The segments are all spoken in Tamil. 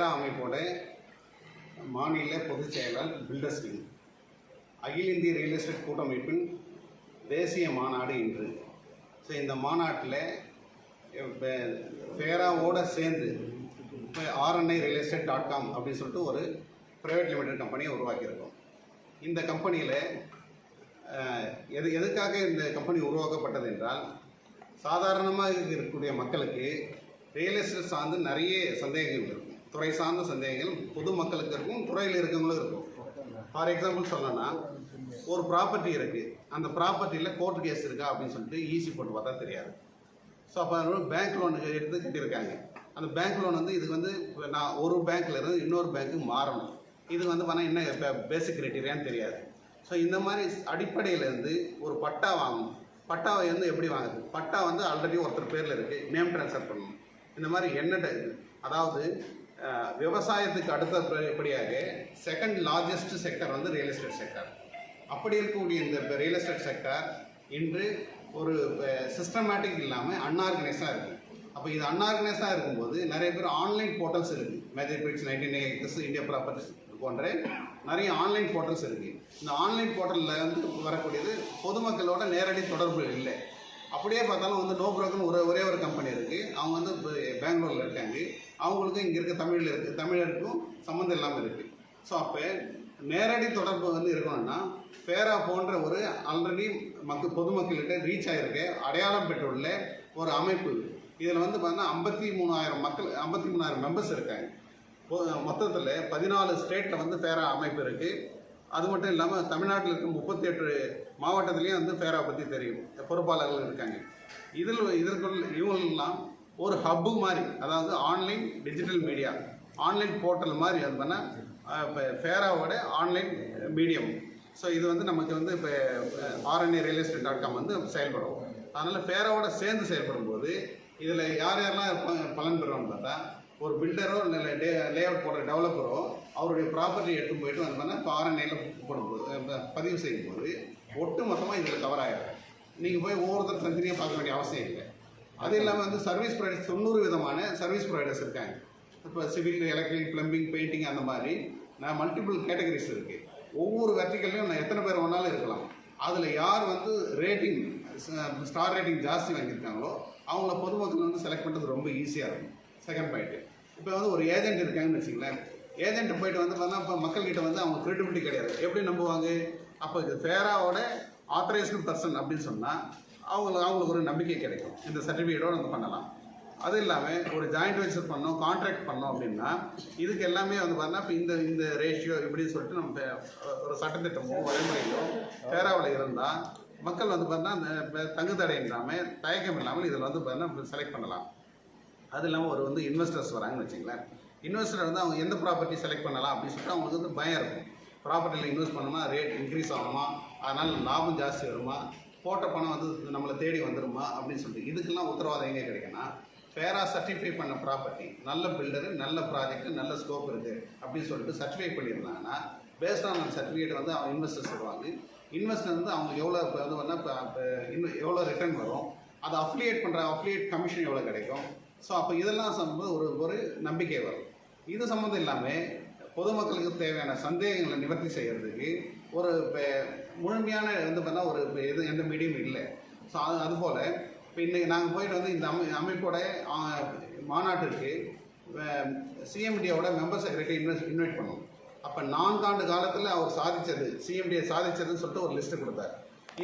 வாசன் பேரா அமைப்போட மாநில பொதுச் செயலர் பில்டர்ஸ் விங் அகில இந்திய ரியல் எஸ்டேட் கூட்டமைப்பின் தேசிய மாநாடு இன்று. ஸோ இந்த மாநாட்டில் ஃபேராவோட சேர்ந்து இப்போ RNI real estate dot com அப்படின்னு சொல்லிட்டு ஒரு ப்ரைவேட் லிமிடெட் கம்பெனியை உருவாக்கியிருக்கோம். இந்த கம்பெனியில் எது எதுக்காக இந்த கம்பெனி உருவாக்கப்பட்டது என்றால் சாதாரணமாக இருக்கக்கூடிய மக்களுக்கு ரியல் எஸ்டேட் சார்ந்து நிறைய சந்தேகங்கள் இருக்கும் துறை சார்ந்த சந்தேகங்கள் பொதுமக்களுக்கு இருக்கும் துறையில் இருக்கவங்களும் இருக்கும். ஃபார் எக்ஸாம்பிள் சொல்லணும்னா ஒரு ப்ராப்பர்ட்டி இருக்குது அந்த ப்ராப்பர்ட்டியில் கோர்ட் கேஸ் இருக்கா அப்படின்னு சொல்லிட்டு ஈஸி போட்டு பார்த்தா தெரியாது. ஸோ அப்போ பேங்க் லோன் எடுத்து கட்டியிருக்காங்க. அந்த பேங்க் லோன் வந்து இதுக்கு வந்து நான் ஒரு பேங்க்லேருந்து இன்னொரு பேங்க்கு மாறணும். இது வந்து பண்ணால் என்ன பேசிக் கிரைட்டீரியான்னு தெரியாது. ஸோ இந்த மாதிரி அடிப்படையிலேருந்து ஒரு பட்டா வாங்கணும். பட்டாவை வந்து எப்படி வாங்குது பட்டா வந்து ஆல்ரெடி ஒருத்தர் பேரில் இருக்குது நேம் ட்ரான்ஸ்ஃபர் பண்ணணும். இந்த மாதிரி எண்ணற்ற இருக்குது அதாவது விவசாயத்துக்கு அடுத்தபடியாக செகண்ட் லார்ஜஸ்ட் செக்டர் வந்து ரியல் எஸ்டேட் செக்டர் அப்படி இருக்கக்கூடிய இந்த ரியல் எஸ்டேட் செக்டர் இன்று ஒரு சிஸ்டமேட்டிக் இல்லாமல் அன்ஆர்கனைஸாக இருக்குது அப்போ இது அன்ஆர்கனைஸாக இருக்கும்போது நிறைய பேர் ஆன்லைன் போர்ட்டல்ஸ் இருக்குது MagicBricks nineteen acres India properties போன்ற நிறைய ஆன்லைன் போர்ட்டல்ஸ் இருக்குது இந்த ஆன்லைன் போர்ட்டலில் வந்து வரக்கூடியது பொதுமக்களோட நேரடி தொடர்பு இல்லை. அப்படியே பார்த்தாலும் வந்து நோ புரோக்கர்னு ஒரு ஒரே ஒரு கம்பெனி இருக்குது அவங்க வந்து இப்போ பெங்களூரில் இருக்காங்க. அவங்களுக்கும் இங்கே இருக்க தமிழில் இருக்குது தமிழருக்கும் சம்மந்தம் இல்லாமல் இருக்குது ஸோ அப்போ நேரடி தொடர்பு வந்து இருக்கணும்னா பேரா போன்ற ஒரு ஆல்ரெடி மக்கள் பொதுமக்கள்கிட்ட ரீச் ஆகிருக்க அடையாளம் பெற்றுள்ள ஒரு அமைப்பு. இதில் வந்து பார்த்தீங்கன்னா ஐம்பத்தி மூணாயிரம் மக்கள் ஐம்பத்தி மூணாயிரம் மெம்பர்ஸ் இருக்காங்க. மொத்தத்தில் பதினாலு ஸ்டேட்டில் வந்து பேரா அமைப்பு இருக்குது அது மட்டும் இல்லாமல் தமிழ்நாட்டில் இருக்க முப்பத்தி எட்டு மாவட்டத்துலேயும் வந்து ஃபேரா பற்றி தெரியும். பொறுப்பாளர்கள் இருக்காங்க. இதில் இதற்குள் இவங்களெல்லாம் ஒரு ஹப்பு மாதிரி அதாவது online digital media online portal மாதிரி அது பண்ணால் இப்போ ஃபேராவோட ஆன்லைன் மீடியம் ஸோ இது வந்து நமக்கு வந்து இப்போ RNA real estate dot com வந்து செயல்படும். அதனால் ஃபேராவோட சேர்ந்து செயல்படும் போது இதில் யார் யாரெல்லாம் பலன் பெறுவான்னு பார்த்தா ஒரு பில்டரோ இல்லை டே லே அவுட் போடுற டெவலப்பரோ அவருடைய ப்ராப்பர்ட்டி எடுத்து போயிட்டு வந்தோம்னா இப்போ ஆர்என்ஏல போடும்போது பதிவு செய்யும் போது ஒட்டு மொத்தமாக இதில் கவர் ஆகிடும் நீங்கள் போய் ஒவ்வொருத்தர் தனித்தனியாக பார்க்க வேண்டிய அவசியம் இல்லை. அது இல்லாமல் வந்து சர்வீஸ் ப்ரொவைடர்ஸ் தொண்ணூறு விதமான சர்வீஸ் ப்ரொவைடர்ஸ் இருக்காங்க. இப்போ சிவில் எலக்ட்ரிக் பிளம்பிங் பெயிண்டிங் அந்த மாதிரி நான் மல்டிபிள் கேட்டகரிஸ் இருக்குது ஒவ்வொரு வெர்டிக்கல்லையும் நான் எத்தனை பேர் வேணாலும் இருக்கலாம். அதில் யார் வந்து ரேட்டிங் ஸ்டார் ரேட்டிங் ஜாஸ்தி வாங்கியிருக்காங்களோ அவங்கள பொதுமக்கள் வந்து செலக்ட் பண்ணுறது ரொம்ப ஈஸியாக இருக்கும். செகண்ட் பாயிண்ட்டு இப்போ வந்து ஒரு ஏஜென்ட் இருக்காங்கன்னு வச்சுங்களேன் ஏஜென்ட் போயிட்டு வந்து பார்த்தா இப்போ மக்கள்கிட்ட வந்து அவங்க கிரெடிபிலிட்டி கிடையாது. எப்படி நம்புவாங்க? அப்போ இது ஃபேராவோட ஆத்தரைஸ்டு பர்சன் அப்படின்னு சொன்னால் அவங்களுக்கு அவங்களுக்கு ஒரு நம்பிக்கை கிடைக்கும். இந்த சர்டிஃபிகேட்டோடு வந்து பண்ணலாம். அது இல்லாமல் ஒரு ஜாயிண்ட் வெஞ்சர் பண்ணோம் கான்ட்ராக்ட் பண்ணோம் அப்படின்னா இதுக்கு எல்லாமே வந்து பார்த்தீங்கன்னா இப்போ இந்த இந்த ரேஷியோ இப்படின்னு சொல்லிட்டு நம்ம ஒரு சட்டத்திட்டமோ வழிமுறையோ பேராவில் இருந்தால் மக்கள் வந்து பார்த்தீங்கன்னா தங்கு தடை இல்லாமல் தயக்கம் இல்லாமல் இதில் வந்து பார்த்தீங்கன்னா செலக்ட் பண்ணலாம். அது இல்லாமல் ஒரு வந்து இன்வெஸ்டர்ஸ் வராங்கன்னு வச்சுங்களேன். இன்வெஸ்டர் வந்து அவங்க எந்த ப்ராப்பர்ட்டி செலக்ட் பண்ணலாம் அப்படின்னு சொல்லிட்டு அவங்களுக்கு வந்து பயம் இருக்கும். ப்ராப்பர்ட்டியில் இன்வெஸ்ட் பண்ணோம்னா ரேட் இன்க்ரீஸ் ஆகுமா? அதனால் லாபம் ஜாஸ்தி வருமா? போட்ட பணம் வந்து நம்மளை தேடி வந்துருமா? அப்படின்னு சொல்லிட்டு இதுக்கெல்லாம் உத்தரவாதம் எங்கே கிடைக்குன்னா ஃபேராக சர்டிஃபை பண்ண ப்ராப்பர்ட்டி நல்ல பில்டரு நல்ல ப்ராஜெக்ட் நல்ல ஸ்கோப் இருக்குது அப்படின்னு சொல்லிட்டு சர்டிஃபை பண்ணியிருந்தாங்கன்னா பேஸ்ட் ஆன் அந்த சர்டிஃபிகேட் வந்து அவங்க இன்வெஸ்டர்ஸ் வருவாங்க இன்வெஸ்டர் வந்து அவங்க எவ்வளோ இப்போ வந்து பண்ணால் இப்போ இப்போ இன்னும் எவ்வளோ ரிட்டர்ன் வரும்? அதை அஃபிலியேட் பண்ணுற அஃபிலியேட் கமிஷன் எவ்வளோ கிடைக்கும்? ஸோ அப்போ இதெல்லாம் சம்பந்தம் ஒரு ஒரு நம்பிக்கை வரும். இது சம்மந்தம் இல்லாமல் பொதுமக்களுக்கு தேவையான சந்தேகங்களை நிவர்த்தி செய்கிறதுக்கு ஒரு இப்போ முழுமையான வந்து பார்த்தா ஒரு இது எது எந்த மீடியம் இல்லை. ஸோ அது அதுபோல் இப்போ இன்றைக்கி நாங்கள் போயிட்டு வந்து இந்த அமை அமைப்போட மாநாட்டிற்கு சிஎம்டியோட மெம்பர் செக்ரட்டரி இன்வெஸ்ட் இன்வைட் பண்ணோம். அப்போ நான்காண்டு காலத்தில் அவர் சாதித்தது சிஎம்டியை சாதித்ததுன்னு சொல்லிட்டு ஒரு லிஸ்ட்டு கொடுத்தார்.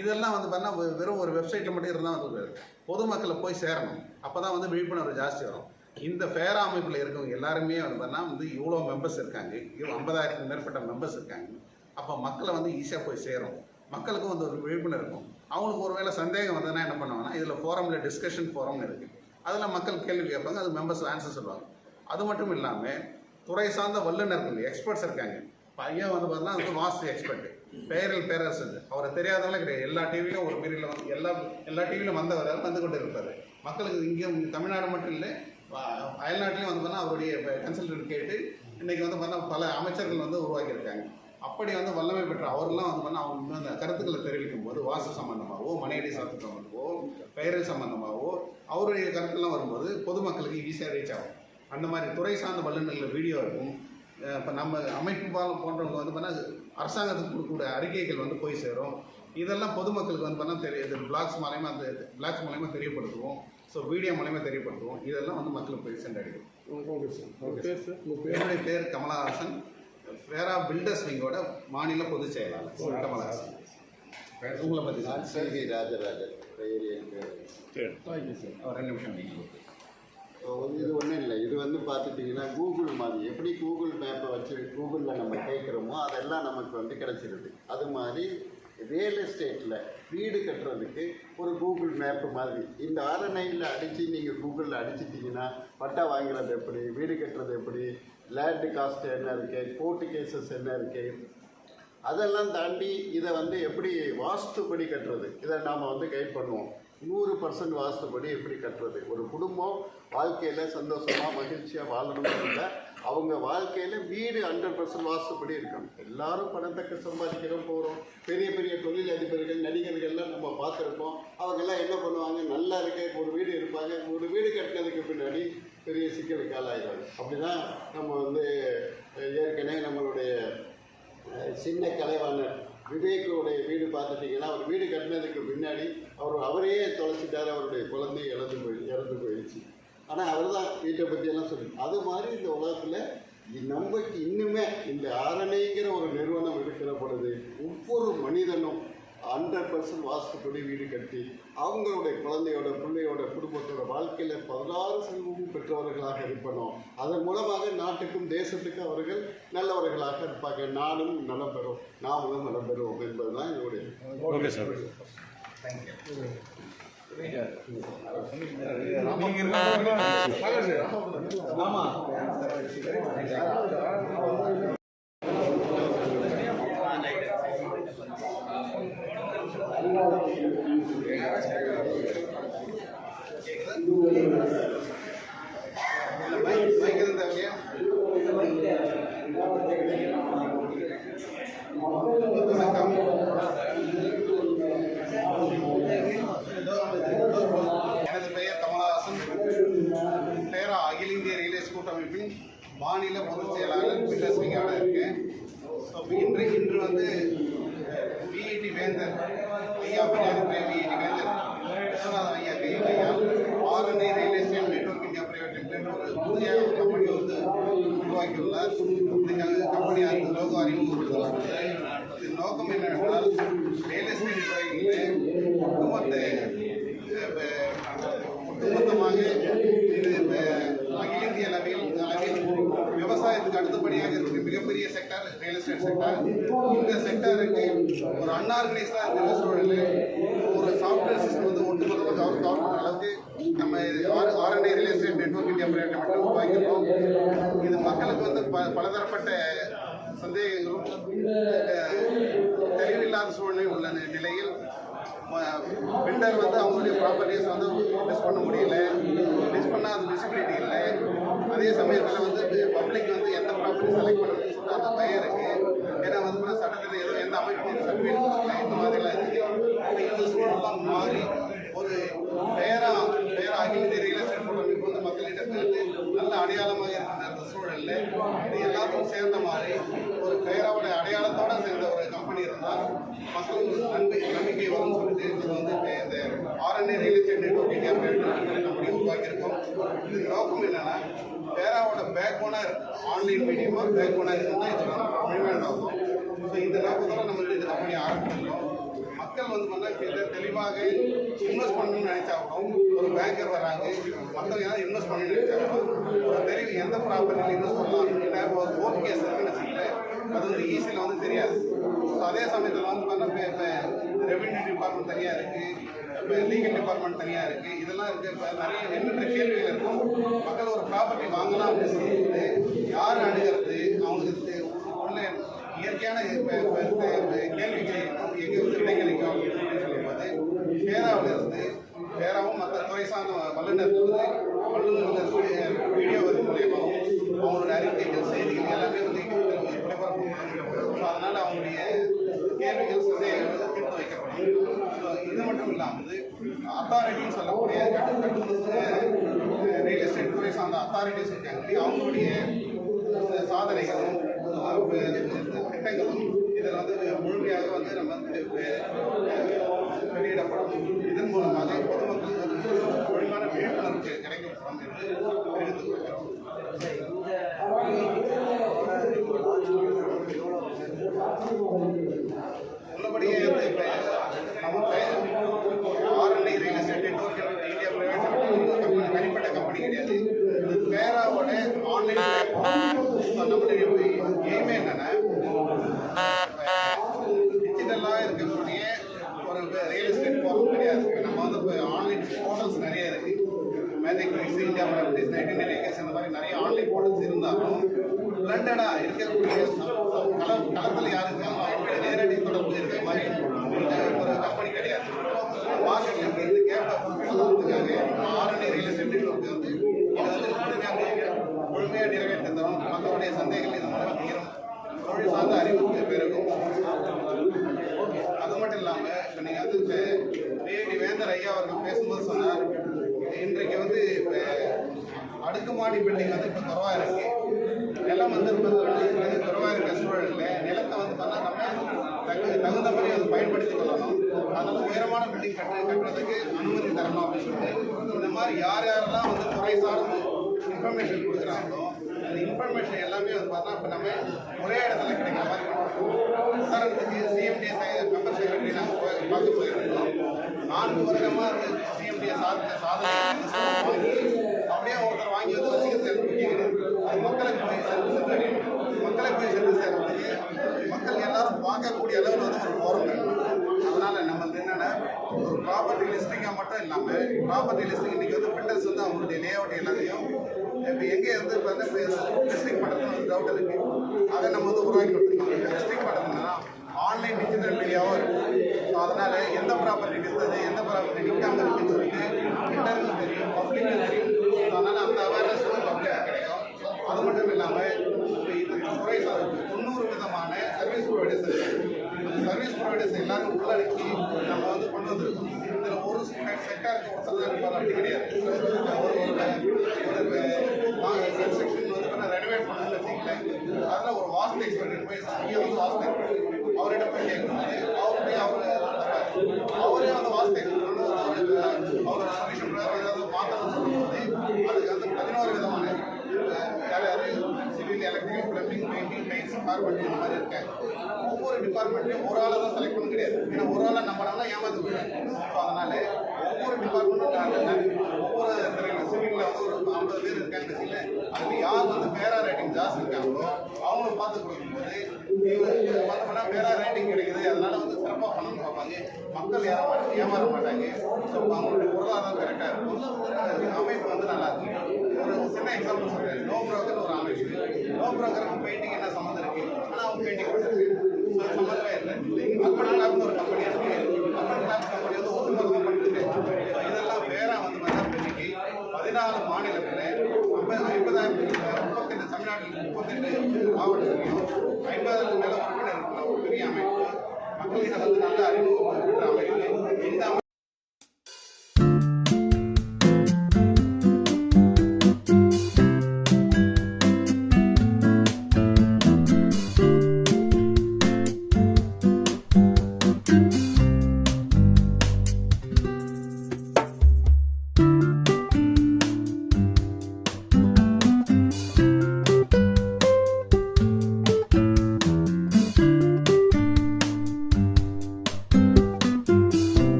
இதெல்லாம் வந்து பார்த்தீங்கன்னா வெறும் ஒரு வெப்சைட்டில் மட்டும் இருந்தால் வந்து பொதுமக்களை போய் சேரணும். அப்போ தான் வந்து விழிப்புணர்வு ஜாஸ்தி வரும். இந்த ஃபேரா அமைப்பில் இருக்கவங்க எல்லாருமே வந்து பார்த்தீங்கன்னா வந்து இவ்வளோ மெம்பர்ஸ் இருக்காங்க. இவ்வளோ ஐம்பதாயிரத்துக்கு மேற்பட்ட மெம்பர்ஸ் இருக்காங்க. அப்போ மக்களை வந்து ஈஸியாக போய் சேரும். மக்களுக்கும் வந்து ஒரு விழிப்புணர்வு இருக்கும். அவங்களுக்கு ஒருவேளை சந்தேகம் வந்ததுன்னா என்ன பண்ணுவாங்கன்னா இதில் ஃபோரமில் டிஸ்கஷன் ஃபோரம்னு இருக்குது அதில் மக்கள் கேள்வி கேட்பாங்க அது மெம்பர்ஸ் ஆன்சர் சொல்லுவாங்க. அது மட்டும் இல்லாமல் துறை சார்ந்த வல்லுநர்கள் எக்ஸ்பர்ட்ஸ் இருக்காங்க. பையன் வந்து பார்த்தீங்கன்னா வந்து வாஸ்து எக்ஸ்பர்ட் பெயரில் பேரரசு அவரை தெரியாதவங்களே கிடையாது. எல்லா டிவிலையும் ஒரு பீரியடில் வந்து எல்லா எல்லா டிவியிலும் வந்தவர் வந்து கொண்டு இருப்பார் மக்களுக்கு இங்கே தமிழ்நாடு மட்டும் இல்லை அயல்நாட்டிலையும் வந்து பார்த்தா அவருடைய கன்சல்டன்ட் கேட்டு இன்றைக்கி வந்து பார்த்தா பல அமைச்சர்கள் வந்து உருவாக்கியிருக்காங்க. அப்படி வந்து வல்லமை பெற்ற அவர்லாம் வந்து பண்ண அவங்க அந்த கருத்துக்களை தெரிவிக்கும் போது வாசு சம்பந்தமாகவோ மனையடி சாத்து சம்பந்தமாகவோ பெயரில் சம்பந்தமாகவோ அவருடைய கருத்துலாம் வரும்போது பொதுமக்களுக்கு ஈஸியாக ரீச் ஆகும். அந்த மாதிரி துறை சார்ந்த வல்லுநர்கள் வீடியோ இருக்கும் இப்போ நம்ம அமைப்பு பாலம் போன்றவங்க வந்து பார்த்தா அரசாங்கத்துக்கு கொடுக்கக்கூடிய அறிக்கைகள் வந்து போய் சேரும். இதெல்லாம் பொதுமக்களுக்கு வந்து பார்த்தா தெரிய பிளாக்ஸ் மூலயமா அந்த பிளாக்ஸ் மூலயமா தெரியப்படுத்துவோம். ஸோ வீடியோ மூலயமா தெரியப்படுத்துவோம். இதெல்லாம் வந்து மக்களுக்கு போய் சென்றடையும் ஓகே சார். உங்கள் பேர் சார். என்னுடைய பேர் கமலஹாசன். ஃபேரா பில்டர்ஸ் விங்கோட மாநில பொதுச் செயலாளர். கமலஹாசன். உங்களை பற்றி சார் நான் செல்வி ராஜராஜன் ரெண்டு நிமிஷம் நீங்கள் இது ஒன்றும் இல்லை. இது வந்து பார்த்துட்டிங்கன்னா கூகுள் மாதிரி. எப்படி கூகுள் மேப்பை வச்சு கூகுளில் நம்ம கேட்குறோமோ அதெல்லாம் நமக்கு வந்து கிடச்சிருது. அது மாதிரி ரியல் எஸ்டேட்டில் வீடு கட்டுறதுக்கு ஒரு கூகுள் மேப்பு மாதிரி. இந்த ஆர்என்ஐயில் அடித்து நீங்கள் கூகுளில் அடிச்சிட்டிங்கன்னா பட்டா வாங்குறது எப்படி? வீடு கட்டுறது எப்படி? லேண்டு காஸ்ட் என்ன இருக்குது கோர்ட்டு கேசஸ் என்ன இருக்குது அதெல்லாம் தாண்டி இதை வந்து எப்படி வாஸ்துபடி கட்டுறது? இதை நாம் வந்து கைட் பண்ணுவோம். நூறு பர்சன்ட் வாஸ்துபடி எப்படி கட்டுறது? ஒரு குடும்பம் வாழ்க்கையில் சந்தோஷமாக மகிழ்ச்சியாக வாழணும்னு அவங்க வாழ்க்கையில் வீடு ஹண்ட்ரட் பர்சன்ட் வாஸ்துபடி இருக்கணும். எல்லாரும் பணத்தக்க சம்பாதிக்கிறோம் போகிறோம் பெரிய பெரிய தொழில் அதிபர்கள் நடிகர்கள்லாம் நம்ம பார்த்துருப்போம். அவங்கெல்லாம் என்ன பண்ணுவாங்க? நல்லா இருக்க ஒரு வீடு இருப்பாங்க. ஒரு வீடு கட்டினதுக்கு பின்னாடி பெரிய சிக்கலுக்கு ஆளாயிடுவாங்க. அப்படி தான் நம்ம வந்து ஏற்கனவே நம்மளுடைய சின்ன கலைவாணர் விவேக்கோடைய வீடு பார்த்துட்டிங்கன்னா அவர் வீடு கட்டினதுக்கு பின்னாடி அவர் அவரே தொலைச்சிட்டார் அவருடைய குழந்தை இறந்து போய் இறந்து போயிடுச்சு. ஆனால் அவர் தான் வீட்டை பற்றியெல்லாம் சொல்லி அது மாதிரி இந்த உலகத்தில் நமக்கு இன்னுமே இந்த ஆரணைங்கிற ஒரு நிறுவனம் இருக்கிற பொழுது ஒவ்வொரு மனிதனும் ஹண்ட்ரட் பர்சன்ட் வாஸ்துப்படி வீடு கட்டி அவங்களுடைய குழந்தையோட பிள்ளையோட குடும்பத்தோட வாழ்க்கையில் பதினாறு செல்வமும் பெற்றவர்களாக இருப்பணும் அதன் மூலமாக நாட்டுக்கும் தேசத்துக்கும் அவர்கள் நல்லவர்களாக இருப்பாங்க நாடும் நலம் பெறும் நாமளும் நலம் பெறுவோம் என்பதுதான் என்னுடைய ஓகே சார் மைக் எனது பெயர் கமலஹாசன் பேரா அகில இந்திய ரியலேஸ் கூட்டமைப்பின் மாநில பொதுச் செயலாளர் பில்லஸ் இருக்கேன் ஸோ இன்று இன்று வந்து பிஇடி வேந்தர் ஐயா பின்னாடி பிஇடி வேந்தர் விஸ்வநாதன் ஐயா கை கையால் Chennai real estate network India private limited ஒரு புதிய கம்பெனி வந்து உருவாக்கியுள்ளார் இந்த கம்பெனி அந்த லோகோ அறிமுகப்படுத்தப்பட்டது இது நோக்கம் என்னவென்றால் ரியல் எஸ்டேட் துறையிலே ஒட்டுமொத்த ஒட்டுமொத்தமாக இது அகில இந்திய அளவில் அளவில் விவசாயத்துக்கு அடுத்தபடியாக இருக்கிற மிகப்பெரிய செக்டார் ரியல் எஸ்டேட் செக்டார் இந்த செக்டாருக்கு ஒரு அன்ஆர்கனைஸ்டாக இருக்கிற சூழலில் ஒரு சாஃப்ட்வேர் சிஸ்டம் வந்து ஒட்டுமொத்தமாக கவர் கவர் அளவுக்கு நம்ம ஆர் ஆர்என்ஐ ரியல் எஸ்டேட் இது மக்களுக்கு வந்து ப பலதரப்பட்ட சந்தேகங்களும் தெளிவில்லாத சூழ்நிலை உள்ள நிலையில் பில்டர் வந்து அவங்களுடைய ப்ராப்பர்ட்டிஸ் வந்து மிஸ் பண்ண முடியல. மிஸ் பண்ணால் அது விசிபிலிட்டி இல்லை. அதே சமயத்தில் வந்து பப்ளிக் வந்து எந்த ப்ராப்பர்ட்டி செலக்ட் பண்ணுறது அந்த பயம் இருக்குது ஏன்னா வந்து கூட சட்டத்தில் ஏதோ எந்த அமைப்பு வந்து சர்டிஃபிகேட் கொடுக்கல இந்த மாதிரிலாம் இருக்குது இந்த சூழலாம் மாறி ஒரு பேரா பேராகி தெரியும் இந்திய ரியல் எஸ்டேட் கூட்டமைப்பு வந்து மக்களிடம் வந்து நல்ல அடையாளமாக இருக்கின்ற அந்த சூழல்ல இது எல்லாத்தையும் சேர்ந்த மாதிரி ஒரு பேராவுடைய அடையாளத்தோட சேர்ந்த ஒரு கம்பெனி இருந்தால் மக்களுக்கு நன்மை நம்பிக்கை வரும்னு சொல்லிட்டு இது வந்து இந்த RNA real estate network India company உருவாக்கியிருக்கோம் இது நோக்கம் என்னன்னா பேராவோட பேக் ஓனர் ஆன்லைன் மீடியமா பேக் போனா இருந்தால் இது முழுமையான நோக்கம். ஸோ இந்த நோக்கத்தோட நம்ம இந்த கம்பெனி ஆரம்பிச்சிருக்கோம். மக்கள் வந்து பார்த்தா தெளிவாக இன்வெஸ்ட் பண்ணணும்னு நினைச்சா கூட ஒரு பேங்கர் வராங்க மக்கள் ஏதாவது இன்வெஸ்ட் பண்ணணும்னு நினைச்சா எந்த ப்ராப்பர்ட்டியில் இன்வெஸ்ட் பண்ணலாம் அப்படின்னா ஒரு ஓகே கேஸ் இருக்குன்னு வச்சுக்கல அது வந்து ஈஸியில் வந்து தெரியாது. ஸோ அதே சமயத்தில் வந்து பார்த்தா இப்போ ரெவென்யூ டிபார்ட்மெண்ட் தனியாக இருக்குது இப்போ லீகல் டிபார்ட்மெண்ட் தனியாக இருக்குது இதெல்லாம் இருக்குது இப்போ நிறைய எண்ணற்ற கேள்விகள் இருக்கும் மக்கள் ஒரு ப்ராப்பர்ட்டி வாங்கலாம் அப்படின்னு சொல்லும்போது யார் அணுகிறது? அவங்களுக்கு உள்ள இயற்கையான இப்ப- கேள்விகளை எங்கே வந்து விடை கிடைக்கும் அப்படின்னு சொல்லும்போது பேராவில் இருந்து பேராவும் மற்ற துறை சார்ந்த வல்லுநர் வல்லுநர்கள் அவங்களோட அறிக்கைகள் செய்திகள் எல்லாமே வந்து ஸோ அதனால் அவங்களுடைய கேள்விகள் சந்தேகங்கள் தீர்த்து வைக்கப்படும். ஸோ இது மட்டும் இல்லாமல் அத்தாரிட்டின்னு சொல்லக்கூடிய ரியல் எஸ்டேட் துறை சார்ந்த அத்தாரிட்டிஸ் இருக்காங்க அவங்களுடைய சாதனைகளும் திட்டங்களும் இதில் வந்து முழுமையாக வந்து நம்ம வந்து வெளியிடப்படும். இதன் மூலமாக பொதுமக்களுக்கு வந்து முழுமையான விழிப்புணர்வு கிடைக்கப்படும் என்று உள்ளபடியே வந்து இப்ப நம்ம RNI real estate network India private company தனிப்பட்ட கம்பெனி கிடையாது இது பேராவோட ஆன்லைன் நம்மளுடைய எய்மே என்னன்னா டிஜிட்டலாக இருக்கக்கூடிய ஒரு ரியல் எஸ்டேட் போகிறது கிடையாது நம்ம வந்து இப்போ ஆன்லைன் போர்ட்டல்ஸ் நிறைய இருக்குது MagicBricks India properties nineteen acres இந்த மாதிரி நிறைய ஆன்லைன் போர்ட்டல்ஸ் இருந்தாலும் பிளண்டடாக இருக்கக்கூடிய கல களத்தில் யார் இருக்காங்களோ அவங்களுடைய நேரடி தொடர்பு இருக்கிற மாதிரி ஒரு கம்பெனி கிடையாது. மார்க்கெட்டில் இருந்து கேப்டா பண்ணுறதுக்காக ரியல் எஸ்டேட் வந்து இதை வந்து முழுமையாக முழுமையாக நிறைவேற்றி தரும் மக்களுடைய சந்தைகள் இந்த மாதிரி தீரும். தொழில் சார்ந்த அறிவு பெருகும். அது மட்டும் இல்லாமல் இப்போ நீங்கள் வந்து இப்போ டிஏடி வேந்தர் ஐயா அவர்கள் பேசும்போது சொன்னார் இன்றைக்கு வந்து இப்போ அடுக்குமாடி பில்டிங் வந்து இப்போ குறவா இருக்கு. நிலம் வந்து ரொம்ப குறவா இருக்க சூழலில் நிலத்தை வந்து பார்த்தா நம்ம தகுந்த மாதிரி அதை பயன்படுத்தி கொள்ளணும். அதனால உயரமான பில்டிங் கட்டு கட்டுறதுக்கு அனுமதி தரணும் அப்படின்னு சொல்லிட்டு இந்த மாதிரி யார் யாரெல்லாம் வந்து துறை சார்ந்து இன்ஃபர்மேஷன் கொடுக்குறாங்களோ அந்த இன்ஃபர்மேஷன் எல்லாமே வந்து பார்த்தா இப்போ நம்ம ஒரே இடத்துல கிடைக்கிற மாதிரி உதாரணத்துக்கு சிஎம்டி மெம்பர் செக்ரட்டரி நாங்கள் போய் பார்க்க போயிருந்தோம். நான்கு வருடமாக அந்த சிஎம்டி சார்ந்த சாதனை வாங்கி அப்படியே ஒருத்தர் வாங்கி வந்து வச்சுக்கிறது எனக்கு முக்கியம் கிடையாது. அது மக்களுக்கு போய் சென்று சென்றடையும் மக்களுக்கு போய் சென்று சேர்றதுக்கு மக்கள் எல்லாரும் பார்க்கக்கூடிய அளவில் வந்து ஒரு ஃபோரம் அதனால நம்ம வந்து என்னன்னா ஒரு ப்ராப்பர்ட்டி லிஸ்டிங்காக மட்டும் இல்லாமல் ப்ராப்பர்ட்டி லிஸ்டிங் இன்னைக்கு வந்து பில்டர்ஸ் வந்து அவங்களுடைய லே அவுட் எல்லாத்தையும் இப்போ எங்கே இருந்து இப்போ வந்து லிஸ்டிங் பண்ணுறது ஒரு டவுட் இருக்கு. அதை நம்ம வந்து உருவாக்கி கொடுத்துருக்கோம். லிஸ்டிங் பண்ணுறதுனா ஆன்லைன் டிஜிட்டல் மீடியாவும் இருக்கும் ஸோ அதனால எந்த ப்ராப்பர்ட்டி விற்றது எந்த ப்ராப்பர்ட்டி நிற்காம இருக்குன்னு சொல்லிட்டு பில்டருக்கும் தெரியும் பப்ளிக்கும் தெரியும் ஸோ அதனால அந்த அவேர்னஸ் வந்து பப்ளிக் கிடைக்கும் அது மட்டும் இல்லாமல் இப்போ இது துறை சார்ந்து தொண்ணூறு விதமான சர்வீஸ் ப்ரொவைடர்ஸ் இருக்கு சர்வீஸ் எல்லாரும் உள்ளடக்கி நம்ம வந்து கொண்டு வந்திருக்கோம் இதில் ஒரு செக்டாருக்கு ஒருத்தர் தான் இருப்பார் அப்படி கிடையாது. ஒரு கன்ஸ்ட்ரக்ஷன் வந்து பண்ண ரெனோவேட் பண்ணணும்னு வச்சுக்கலேன் அதில் ஒரு வாஸ்து எக்ஸ்பர்ட் போய் இங்கே வந்து வாஸ்து எக்ஸ்பர்ட் அவர்கிட்ட போய் கேட்கும்போது போய் அவர் அவரே அந்த வாஸ்து எக்ஸ்பர்ட் வந்து அவரோட சொல்யூஷன் பிரகாரம் ஏதாவது மாற்றணும்னு சொல்லும்போது அதுக்கு வந்து பதினோரு விதமான யார் சிவில் எலக்ட்ரிக்கல் பிளம்பிங் டிபார்ட்மெண்ட் இந்த மாதிரி இருக்காங்க ஒவ்வொரு டிபார்ட்மெண்ட்லையும் ஒரு ஆளை தான் செலக்ட் பண்ண கிடையாது ஏன்னா ஒரு ஆளை நம்மளால ஏமாந்து போயிடும் ஸோ அதனால ஒவ்வொரு டிபார்ட்மெண்ட்டும் ஒவ்வொரு துறையில் சிவிலில் வந்து ஒரு ஐம்பது பேர் இருக்காங்க வச்சுக்கல அதில் யார் வந்து பேரா ரேட்டிங் ஜாஸ்தி இருக்காங்களோ அவங்கள பார்த்து கொடுக்கும்போது இவங்க பார்த்தோம்னா பேரா ரேட்டிங் கிடைக்குது. அதனால வந்து சிறப்பாக பண்ணணும் பார்ப்பாங்க. மக்கள் யாரும் ஏமாற மாட்டாங்க. ஸோ அவங்களுடைய பொருளாதாரம் கரெக்டாக இருக்கும். அமைப்பு வந்து நல்லா இருக்கும். ஒரு சின்ன எக்ஸாம்பிள் சொல்கிறேன் நோ ப்ரோக்கர் ஒரு பெயிண்டிங் என்ன சம்மந்தம் இருக்கு? ஆனால் அவங்க பெயிண்டிங் சம்மந்தமே இல்லை. அர்பன் கிளாப்னு ஒரு கம்பெனி இருக்கு. கம்பெனி வந்து ஒட்டுமொத்தமாக பண்ணிட்டு இதெல்லாம் வேற வந்து பார்த்தா இன்னைக்கு பதினாலு மாநிலத்தில் ஐம்பது ஐம்பதாயிரம் முப்பத்தெட்டு தமிழ்நாட்டில் முப்பத்தெட்டு மாவட்டத்திலையும் ஐம்பதாயிரம் மேலே உறுப்பினர் ஒரு பெரிய அமைப்பு. மக்களிடம் வந்து நல்ல அறிவு